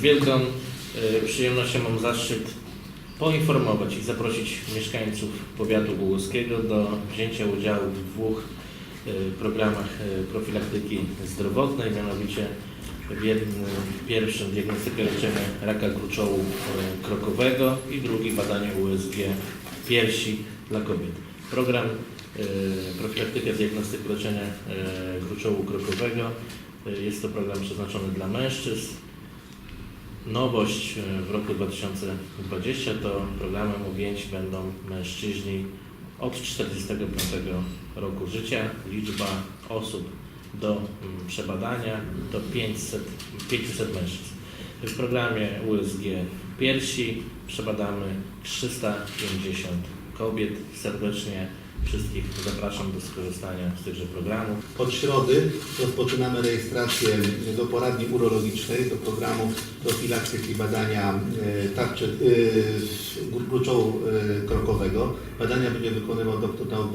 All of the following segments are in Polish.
Z wielką e, przyjemnością mam zaszczyt poinformować i zaprosić mieszkańców powiatu głuskiego do wzięcia udziału w dwóch e, programach e, profilaktyki zdrowotnej, mianowicie w jednym pierwszym diagnostyka leczenia raka gruczołu krokowego i drugi badanie USG piersi dla kobiet. Program profilaktyka diagnostyki leczenia gruczołu krokowego jest to program przeznaczony dla mężczyzn. Nowość e, w roku 2020 to programem objęci będą mężczyźni od 45 roku życia. Liczba osób do mm, przebadania to 500, 500 mężczyzn. W programie USG piersi przebadamy 350 kobiet. Serdecznie wszystkich zapraszam do skorzystania z tychże programów. Od środy rozpoczynamy rejestrację do poradni urologicznej, do programu profilaktyki badania e, tarczy, e, gruczołu e, krokowego. Badania będzie wykonywał doktor nauk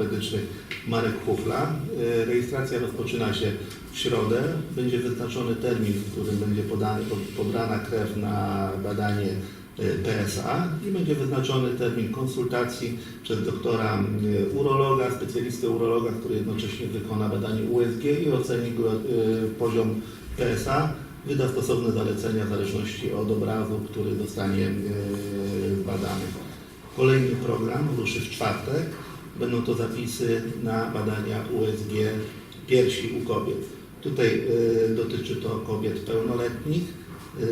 Marek Hufla. E, Rejestracja rozpoczyna się w środę. Będzie wyznaczony termin, w którym będzie podany, pobrana krew na badanie e, PSA i będzie wyznaczony termin konsultacji przez doktora e, urologa, specjalistę urologa, który jednocześnie wykona badanie USG i oceni e, poziom PSA, wyda stosowne zalecenia w zależności od obrazu, który zostanie badany. Kolejny program ruszy w czwartek. Będą to zapisy na badania USG piersi u kobiet. Tutaj dotyczy to kobiet pełnoletnich. E,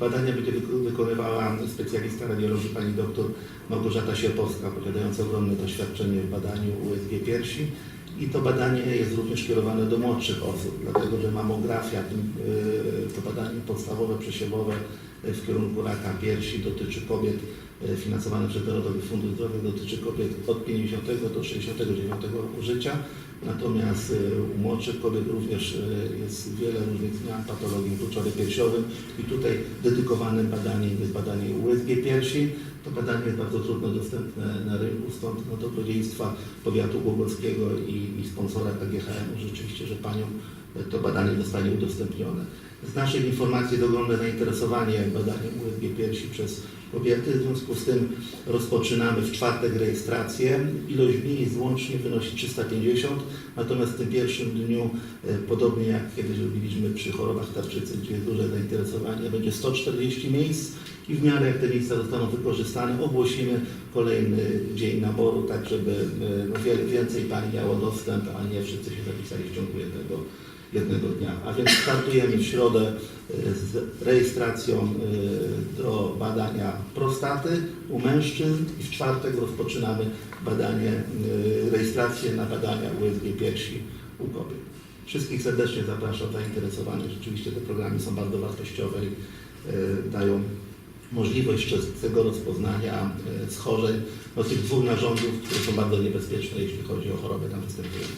Badania będzie wyko- wykonywała specjalista radiologii pani dr Małgorzata Sierpowska, posiadająca ogromne doświadczenie w badaniu USG piersi. I to badanie jest również kierowane do młodszych osób, dlatego że mamografia, e, to badanie podstawowe, przesiewowe e, w kierunku raka piersi dotyczy kobiet e, finansowane przez Narodowy Fundusz Zdrowia, dotyczy kobiet od 50 do 69 roku życia. Natomiast u młodszych kobiet również jest wiele różnych zmian patologii w gruczowie piersiowym i tutaj dedykowanym badaniem jest badanie USG piersi. To badanie jest bardzo trudno dostępne na rynku, no, dobrodziejstwa powiatu głogowskiego i, i sponsora KGHM rzeczywiście, że Paniom to badanie zostanie udostępnione. Z naszych informacji jest ogromne zainteresowanie badaniem USG piersi przez kobiety. W związku z tym rozpoczynamy w czwartek rejestrację. Ilość miejsc łącznie wynosi 350, natomiast w tym pierwszym dniu, e, podobnie jak kiedyś robiliśmy przy chorobach tarczycy, gdzie jest duże zainteresowanie, będzie 140 miejsc i w miarę jak te miejsca zostaną wykorzystane, ogłosimy kolejny dzień naboru, tak żeby e, no, więcej Pani miało dostęp, a nie wszyscy się zapisali w ciągu jednego jednego dnia. A więc startujemy w środę e, z rejestracją e, do badania prostaty u mężczyzn i w czwartek rozpoczynamy badanie, e, rejestrację na badania USG piersi u kobiet. Wszystkich serdecznie zapraszam zainteresowanych. Rzeczywiście te programy są bardzo wartościowe i dają możliwość czystego rozpoznania schorzeń, no, tych dwóch narządów, które są bardzo niebezpieczne, jeśli chodzi o chorobę tam występującą.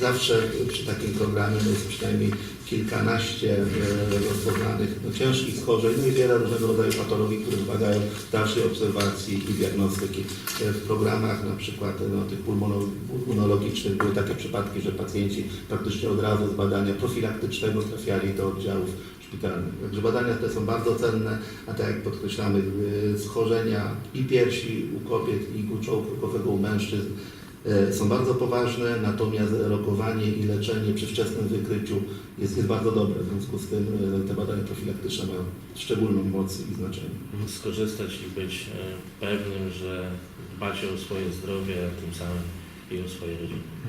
Zawsze przy takim programie jest przynajmniej kilkanaście e, rozpoznanych no, ciężkich schorzeń, no i wiele różnego rodzaju patologii, które wymagają dalszej obserwacji i diagnostyki. E, W programach na przykład no, tych pulmono- pulmonologicznych były takie przypadki, że pacjenci praktycznie od razu z badania profilaktycznego trafiali do oddziałów szpitalnych. Także badania te są bardzo cenne, a tak jak podkreślamy, e, schorzenia i piersi u kobiet i gruczołu krokowego u mężczyzn e, są bardzo poważne, natomiast rokowanie i leczenie przy wczesnym wykryciu jest, jest bardzo dobre. W związku z tym e, te badania profilaktyczne mają szczególną moc i znaczenie. skorzystać i być e, pewnym, że dbacie o swoje zdrowie, a tym samym i o swoje rodziny.